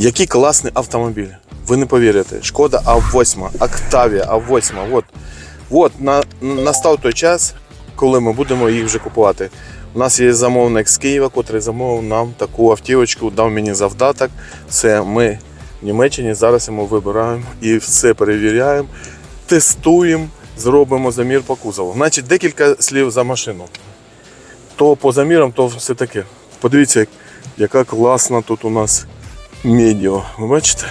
Який класний автомобіль. Ви не повірите. Шкода А8, Октавія А8. От, от на, настав той час, коли ми будемо їх вже купувати. У нас є замовник з Києва, котрий замовив нам таку автівочку, дав мені завдаток. Це ми в Німеччині зараз йому вибираємо і все перевіряємо, тестуємо, зробимо замір по кузову. Значить, декілька слів за машину. То по замірам, то все таке. Подивіться, яка класна тут у нас медіо. Ви бачите?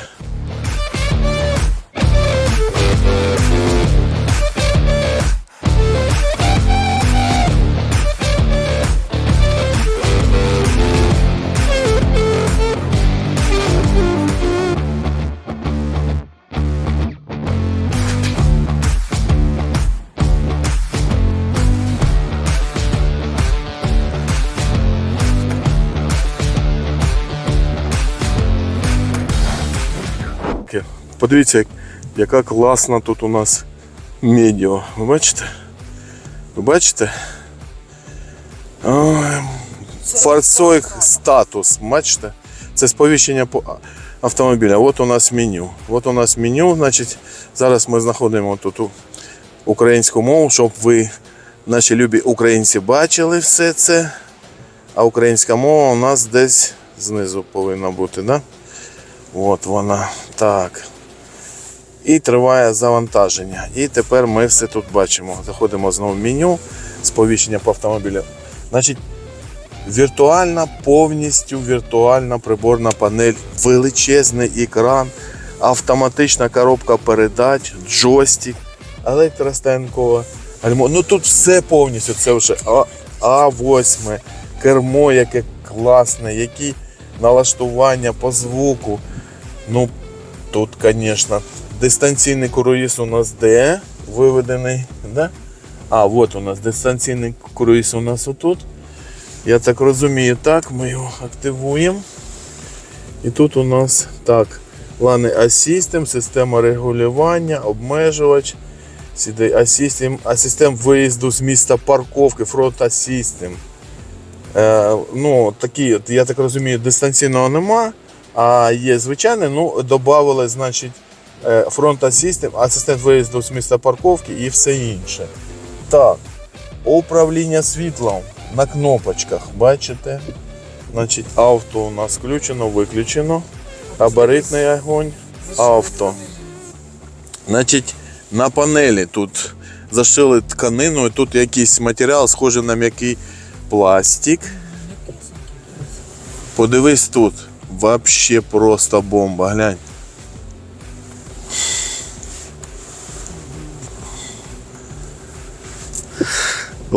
Подивіться, яка класна тут у нас медіо. Ви бачите? Ви бачите? Ой, Фарцойк статус. Бачите? Це сповіщення по автомобіля. От у нас меню. От у нас меню. Значить, зараз ми знаходимо тут українську мову, щоб ви, наші любі українці, бачили все це. А українська мова у нас десь знизу повинна бути, да? От вона. Так. І триває завантаження. І тепер ми все тут бачимо. Заходимо знову в меню, сповіщення по автомобілю. Значить, віртуальна, повністю віртуальна приборна панель, величезний екран, автоматична коробка передач, джойстик, електростанкова, гальмо. Ну тут все повністю. Це вже А- А8, кермо, яке класне, які налаштування по звуку. Ну, тут, звісно, дистанційний круїз у нас де виведений. Да? А, от у нас дистанційний круїз у нас отут. Я так розумію, так, ми його активуємо. І тут у нас так, лани асістем, система регулювання, обмежувач, асістем, асистем виїзду з міста парковки, фронт асістем. Е, ну, такі, я так розумію, дистанційного нема, а є звичайне, ну, додали, значить, фронт асістем, асистент виїзду з міста парковки і все інше. Так, управління світлом на кнопочках, бачите? Значить, авто у нас включено, виключено. Габаритний огонь, авто. Значить, на панелі тут зашили тканину, і тут якийсь матеріал, схожий на м'який пластик. Подивись тут. Вообще просто бомба, глянь.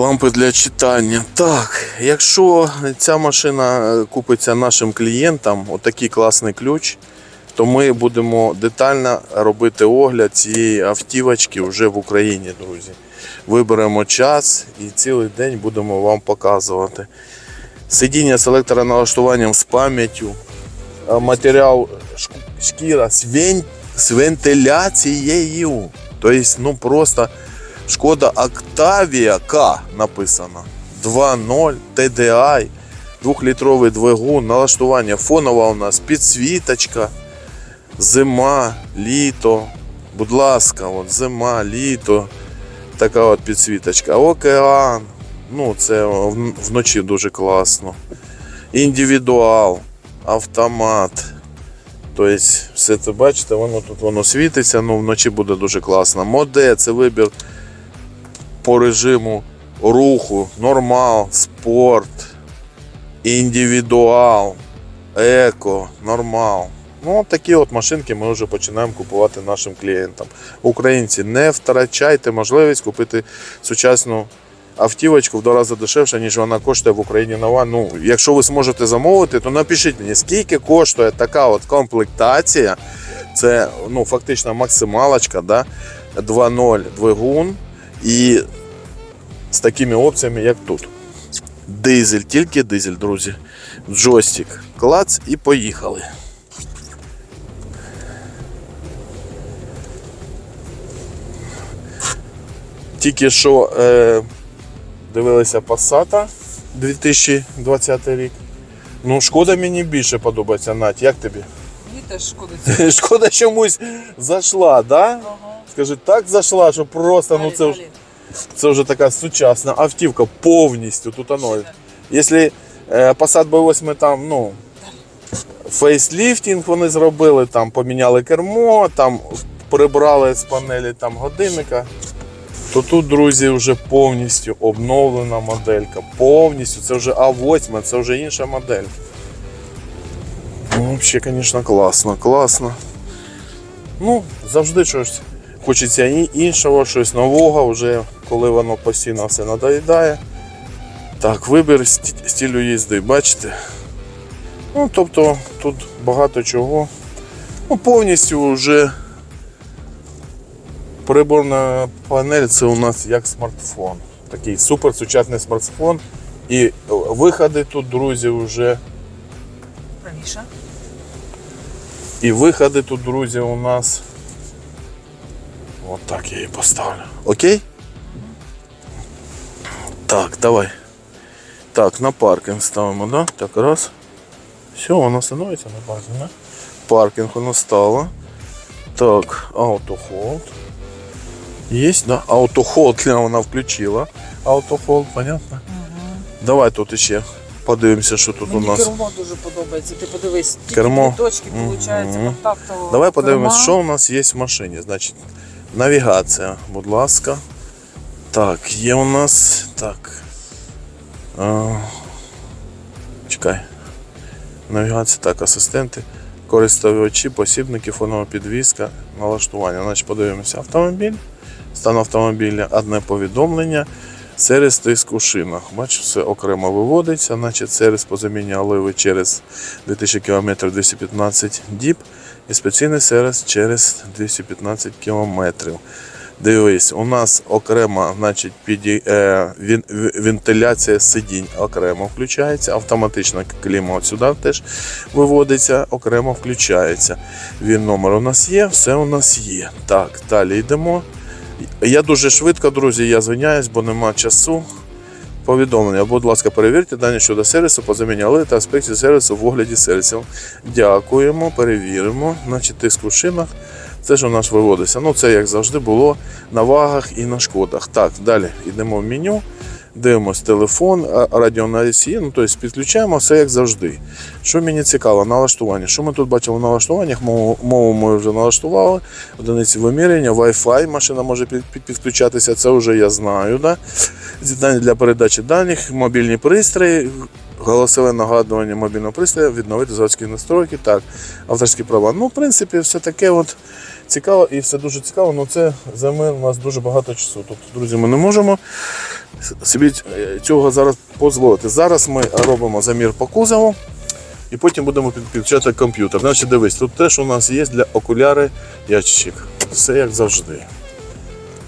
Лампи для читання. Так, якщо ця машина е, купиться нашим клієнтам, отакий класний ключ, то ми будемо детально робити огляд цієї автівочки вже в Україні, друзі. Виберемо час і цілий день будемо вам показувати. Сидіння з електроналаштуванням з пам'яттю, матеріал шкіра з вентиляцією. Тобто, ну просто Шкода Octavia К написано. 2.0 TDI, 2-літровий двигун, налаштування фонова у нас підсвіточка, зима, літо. Будь ласка, от зима, літо. Така от підсвіточка. Океан. Ну, це вночі дуже класно. Індивідуал, автомат. Тобто, все це бачите, воно тут воно світиться, ну вночі буде дуже класно. Моде це вибір по режиму руху, нормал, спорт, індивідуал, еко, нормал. Ну, такі от машинки ми вже починаємо купувати нашим клієнтам. Українці, не втрачайте можливість купити сучасну автівочку в два рази дешевше, ніж вона коштує в Україні нова. Ну, якщо ви зможете замовити, то напишіть мені, скільки коштує така от комплектація. Це ну, фактично максималочка, да? 2.0 двигун і з такими опціями, як тут. Дизель, тільки дизель, друзі. Джойстик. Клац і поїхали. Тільки що е, дивилися Passat 2020 рік. Ну, шкода мені більше подобається, Надь, як тобі? Мені теж шкода. Шкода чомусь зайшла, да? Ага. Скажи, так зайшла, що просто, ну це, далі. Це вже така сучасна автівка повністю. Тут оно. Якщо е, Passat B8 там, ну, фейсліфтінг вони зробили, там поміняли кермо, там прибрали з панелі там годинника, то тут, друзі, вже повністю обновлена моделька. Повністю. Це вже А8, це вже інша модель. Ну, взагалі, звісно, класно, класно. Ну, завжди щось хочеться іншого, щось нового, вже коли воно постійно все надоїдає. Так, вибір сті- стилю їзди, бачите? Ну, тобто тут багато чого. Ну, повністю вже приборна панель це у нас як смартфон. Такий супер сучасний смартфон. І е, виходи тут, друзі, вже. Правіше. І виходи тут, друзі, у нас. От так я її поставлю. Окей? Так, давай. Так, на паркінг ставимо, да? Так, раз. Все, воно становиться на базі, да? Паркінг воно стало. Так, автохолд. Есть, да? Автохолд вона включила. Автохолд, понятно? Давай тут ще подивимося, що тут у нас. кермо дуже подобається. Ти подивись, тільки Кермо. точки, виходить, Мгм. контактового Давай подивимось, що у нас є в машині. Значить, навігація, будь ласка. Так, є у нас. Так. А, чекай. Навігація, так, асистенти, користувачі, посібники, фонова підвізка, налаштування. Значить, подивимося автомобіль. Стан автомобіля, одне повідомлення. Сервіс тиску шинах. Бачиш, все окремо виводиться. Значить, сервіс по заміні оливи через 2000 км 215 діб. І спеційний сервіс через 215 км. Дивись, у нас окремо значить, піді, е, він, вентиляція сидінь окремо включається, автоматична кліма сюди теж виводиться, окремо включається. Він номер у нас є, все у нас є. Так, далі йдемо. Я дуже швидко, друзі, я звиняюсь, бо нема часу. Повідомлення, будь ласка, перевірте дані щодо сервісу по заміні оливи та аспектів сервісу в огляді сервісів. Дякуємо, перевіримо. Значить, тиск у шинах. Це ж у нас виводиться. Ну, це як завжди було на вагах і на шкодах. Так, далі йдемо в меню, дивимось телефон, а- радіоносії, ну тобто підключаємо все як завжди. Що мені цікаво, налаштування. Що ми тут бачимо в налаштуваннях? Мову, ми вже налаштували, одиниці виміряння, Wi-Fi, машина може під, під- підключатися, це вже я знаю. Да? З'єднання для передачі даних, мобільні пристрої, голосове нагадування мобільного пристрою, відновити заводські настройки, так, авторські права. Ну, в принципі, все таке от цікаво і все дуже цікаво, але це займе у нас дуже багато часу. Тобто, друзі, ми не можемо собі цього зараз дозволити. Зараз ми робимо замір по кузову. І потім будемо підключати комп'ютер. Значить, дивись, тут теж у нас є для окуляри ящик. Все як завжди.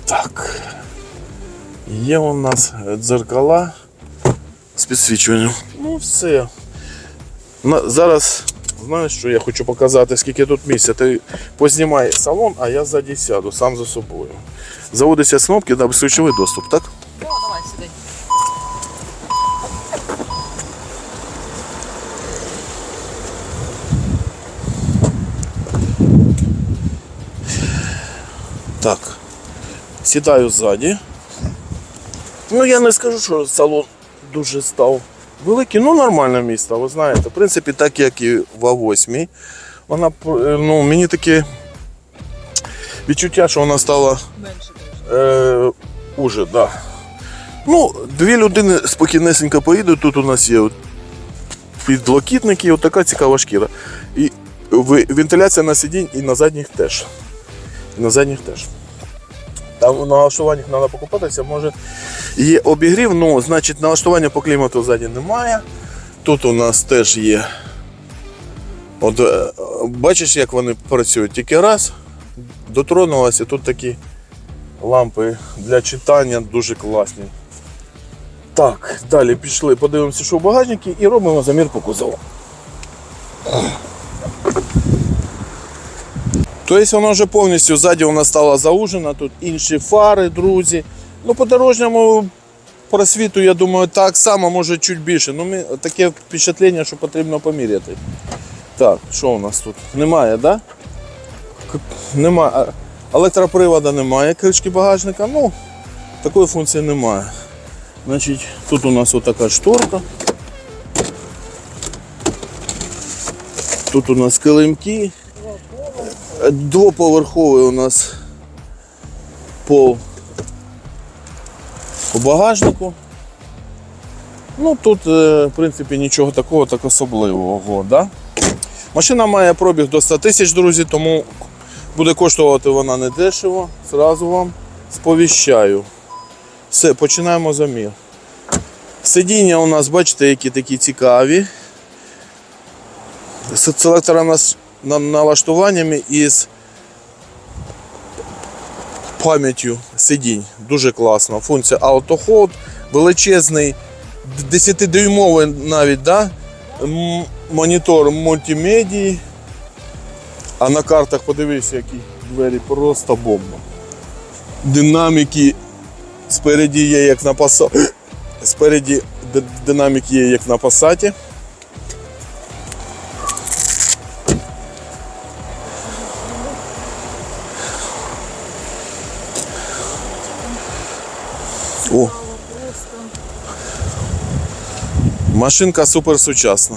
Так. Є у нас дзеркала з підсвічуванням. Ну, все. На, зараз, знаєш, що я хочу показати, скільки тут місця. Ти познімай салон, а я ззаді сяду, сам за собою. Заводиться з кнопки, да, безключовий доступ, так? О, давай сюди. Так. Сідаю ззаді. Ну, я не скажу, що салон дуже став великий, ну нормальне місто, ви знаєте. В принципі, так як і в А8. Вона ну, мені таке відчуття, що вона стала Менше. Е, уже, да. Ну, дві людини спокійнесенько поїдуть. Тут у нас є підлокітники, от така цікава шкіра. І вентиляція на сидінь і на задніх теж. І на задніх теж. Там у налаштуваннях треба покупатися, може є обігрів, ну, значить, налаштування по клімату ззаді немає. Тут у нас теж є. От, е, бачиш, як вони працюють тільки раз, дотронулася, тут такі лампи для читання дуже класні. Так, далі пішли, подивимося, що в багажнику і робимо замір по кузову. Тобто воно вже повністю ззаді вона стала заужена, тут інші фари, друзі. Ну, по дорожньому просвіту, я думаю, так само, може чуть більше. Ну, ми, таке впечатлення, що потрібно поміряти. Так, що у нас тут? Немає, да? Немає. Електропривода немає, кришки багажника. Ну, такої функції немає. Значить, тут у нас отака шторка. Тут у нас килимки. Двоповерховий у нас пол у багажнику. Ну тут, е, в принципі, нічого такого так особливого. Да? Машина має пробіг до 100 тисяч, друзі, тому буде коштувати вона не дешево. Зразу вам сповіщаю. Все, починаємо замір. Сидіння у нас, бачите, які такі цікаві. Селектора налаштуваннями із пам'яттю сидінь. Дуже класно. Функція AutoHold, величезний 10-дюймовий навіть, да? Монітор мультимедії. А на картах подивися, які двері просто бомба. Динаміки спереді є як на пасаті. Спереді динамік є як на пасаті. О. Машинка супер сучасна.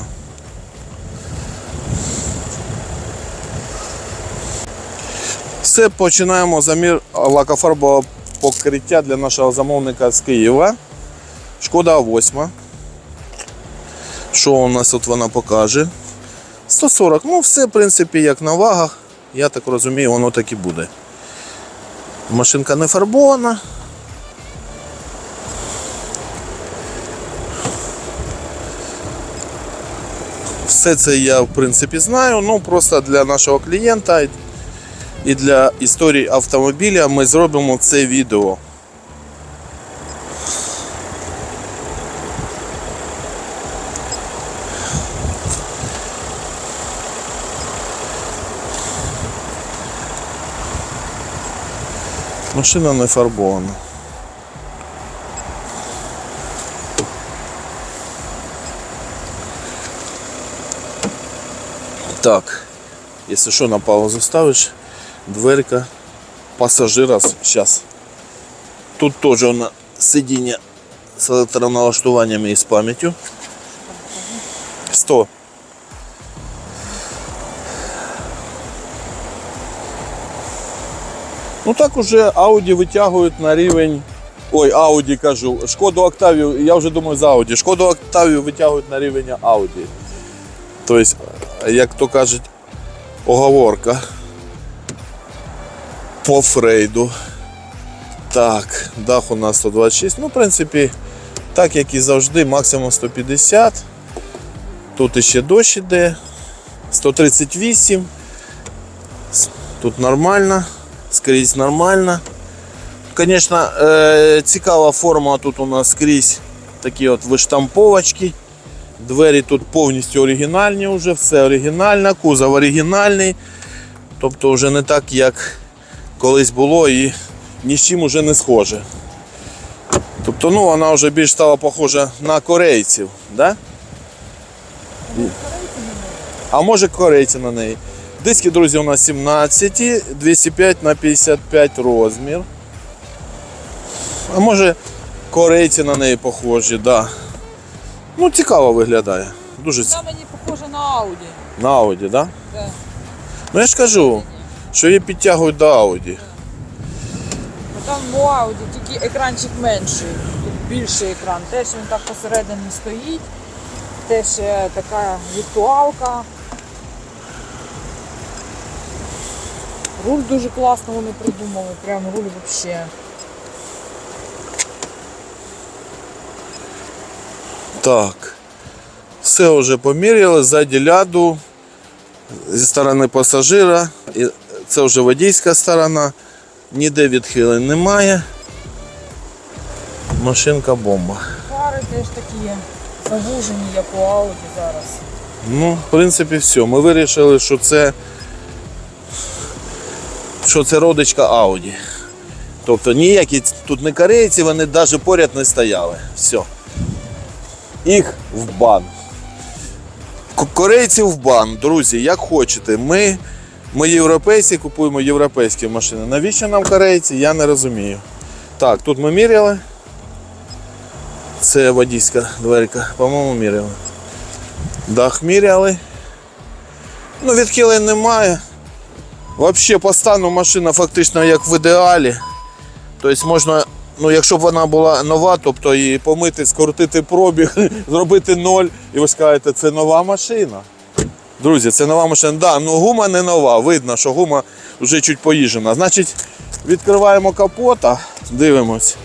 Все, починаємо замір лакофарбового покриття для нашого замовника з Києва. Шкода 8. Що у нас тут вона покаже? 140. Ну, все, в принципі, як на вагах. Я так розумію, воно так і буде. Машинка не фарбована. Все це я в принципі знаю. Ну просто для нашого клієнта і для історії автомобіля ми зробимо це відео. Машина не фарбована. Так, если что, на паузу ставишь, дверка пассажира сейчас. Тут тоже на сидіння з електроналаштуваннями і з пам'яттю. 100. Ну так уже Audi витягують на рівень. Ой, Audi кажу. Шкоду Октавію, я вже думаю за Audi. Шкоду Октавію витягують на рівень Audi. Тобто, як то кажуть, оговорка по Фрейду. Так, дах у нас 126. Ну, в принципі, так як і завжди, максимум 150. Тут іще дощ іде. 138. Тут нормально, скрізь нормально. Звісно, е, цікава форма тут у нас скрізь такі от виштамповочки. Двері тут повністю оригінальні, вже, все оригінально, кузов оригінальний. Тобто вже не так, як колись було і ні з чим уже не схоже. Тобто ну, вона вже більш стала похожа на корейців. Да? А може корейці на неї. Диски, друзі, у нас 17, 205 на 55 розмір. А може корейці на неї похожі, да. Ну, цікаво виглядає. Дуже Вона цікаво. мені похожа на Ауді. На Audi, да? Да. Ну я ж кажу, що її підтягують до Audi. Ну, Там у Ауді тільки екранчик менший, тут більший екран. Теж він так посередині стоїть. Теж е, така віртуалка. Руль дуже класно вони придумали, прям руль взагалі. Так. Все вже поміряли, ззаді ляду, зі сторони пасажира, і це вже водійська сторона, ніде відхилень немає. Машинка бомба. Фари теж такі завужені, як у Ауді зараз. Ну, в принципі, все. Ми вирішили, що це, що це родичка Audi. Тобто ніякі тут не корейці, вони навіть поряд не стояли. Все. Їх в бан. К- Корейців в бан, друзі, як хочете. Ми, ми європейці, купуємо європейські машини. Навіщо нам корейці, я не розумію. Так, тут ми міряли. Це водійська дверка, по-моєму, міряли. Дах міряли. Ну, відхилень немає. Взагалі, по стану машина фактично як в ідеалі. Тобто можна, ну якщо б вона була нова, тобто її помити, скоротити пробіг, зробити ноль, і ви скажете, це нова машина. Друзі, це нова машина. Да, ну гума не нова. Видно, що гума вже чуть поїжджена. Значить, відкриваємо капота, дивимось.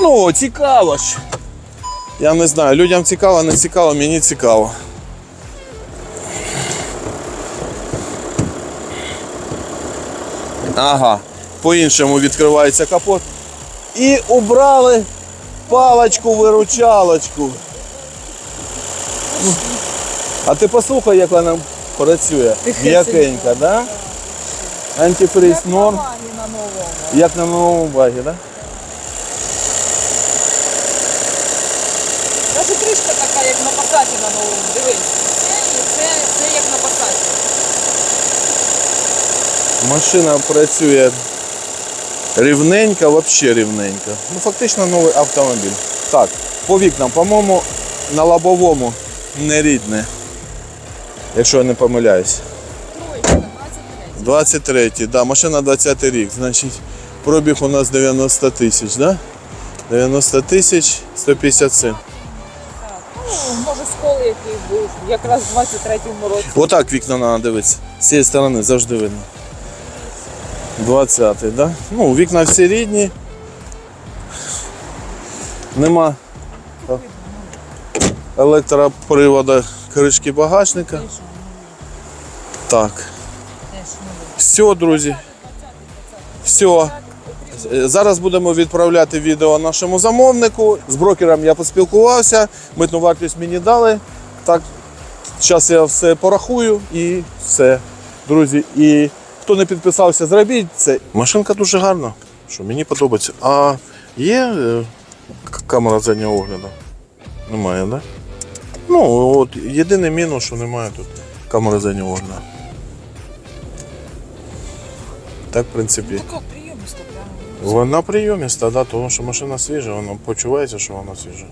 Ну, цікаво ж. Я не знаю, людям цікаво, не цікаво, мені цікаво. Ага, по-іншому відкривається капот. І убрали паличку-виручалочку. Ну, А ти послухай, як вона працює. М'якенька, да? Антифриз норм. Як на новому багі, да? Навіть кришка така, як на пасаті на новому. Дивись. Це, це, це як на пасаті. Машина працює рівненько, взагалі рівненько. Ну, фактично новий автомобіль. Так, по вікнам, по-моєму, на лобовому не рідне. Якщо я не помиляюсь. Тройка, 23. 23, да, машина 20 рік. Значить, пробіг у нас 90 тисяч, да? 90 тисяч 157. Ну, може скол який був, якраз в 23-му році. Отак вікна треба дивитися. З цієї сторони завжди видно. 20, да? Ну, вікна всі рідні. Нема електроприводу кришки багажника. Так. Все, друзі. Все. Зараз будемо відправляти відео нашому замовнику. З брокером я поспілкувався, митну вартість мені дали. Так, зараз я все порахую і все. Друзі, і хто не підписався, зробіть це. Машинка дуже гарна. Що мені подобається. А є е, камера заднього огляду? Немає, так? Да? Ну, от єдиний мінус, що немає тут камери заднього огляду. Так, в принципі. Така приємність, прямо. Вона прийоміста, да, тому що машина свіжа, вона почувається, що вона свіжа.